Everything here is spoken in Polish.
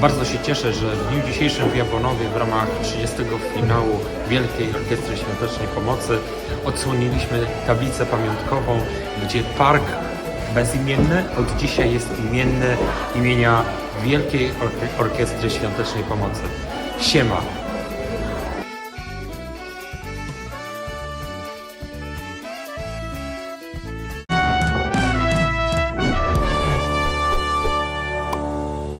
Bardzo się cieszę, że w dniu dzisiejszym w Jabłonowie w ramach 30. finału Wielkiej Orkiestry Świątecznej Pomocy odsłoniliśmy tablicę pamiątkową, gdzie park bezimienny od dzisiaj jest imienny imienia Wielkiej Orkiestry Świątecznej Pomocy. Siema!